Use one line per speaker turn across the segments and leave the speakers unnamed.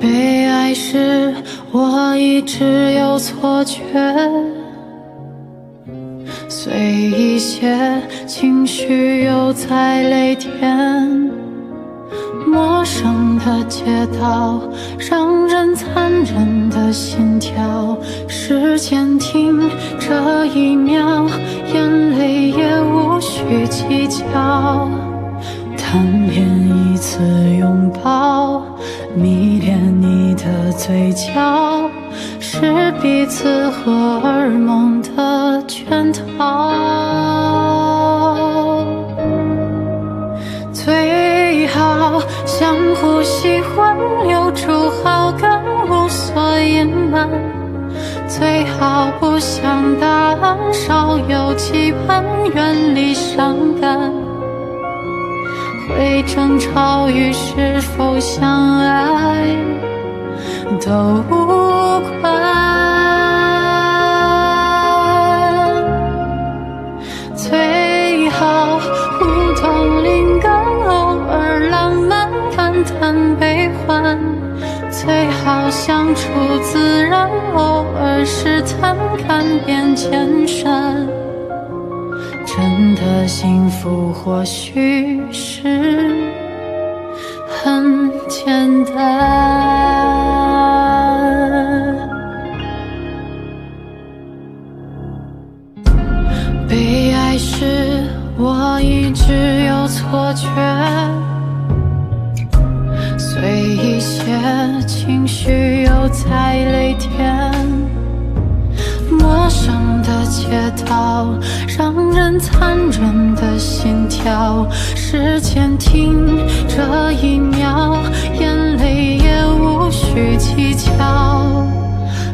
被爱时，我一直有错觉，随一些情绪又在泪点。陌生的街道，让人残忍的心跳。时间停这一秒，眼泪也无需计较。贪恋一次拥抱，迷恋你的嘴角，是彼此荷尔蒙的圈套。最好不想答案，少有期盼，远离伤感。会争吵与是否相爱都无关，最好相处自然，偶尔试探，看变艰深。真的幸福或许是很简单。被爱时，我一直有错觉，情绪又在雷电。陌生的街道，让人残忍的心跳。时间停这一秒，眼泪也无需计较。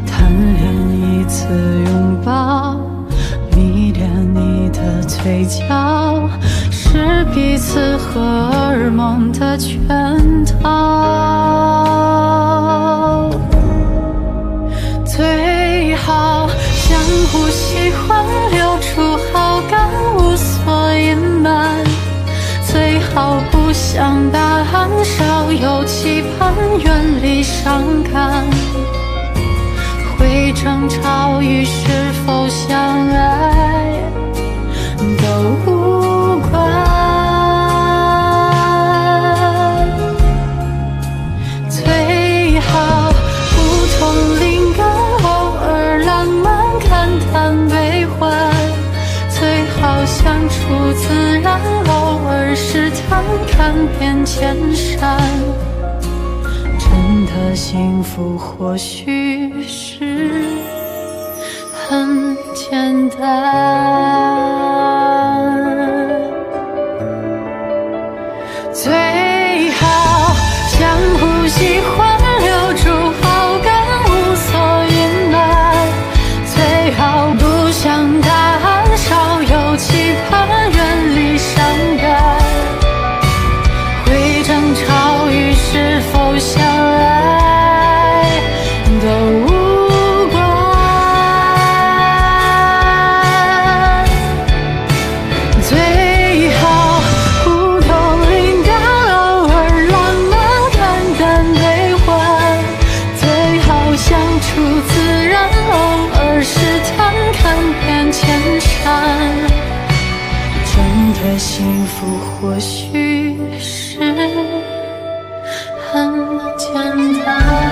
贪恋一次拥抱，迷恋你的嘴角，是彼此和尔蒙的圈套。最好。相互喜欢，留住好感，无所隐瞒。最好不想答案，少有期盼，远离伤感。会争吵与是否相爱看遍千山。真的幸福或许是很简单。这幸福或许是很简单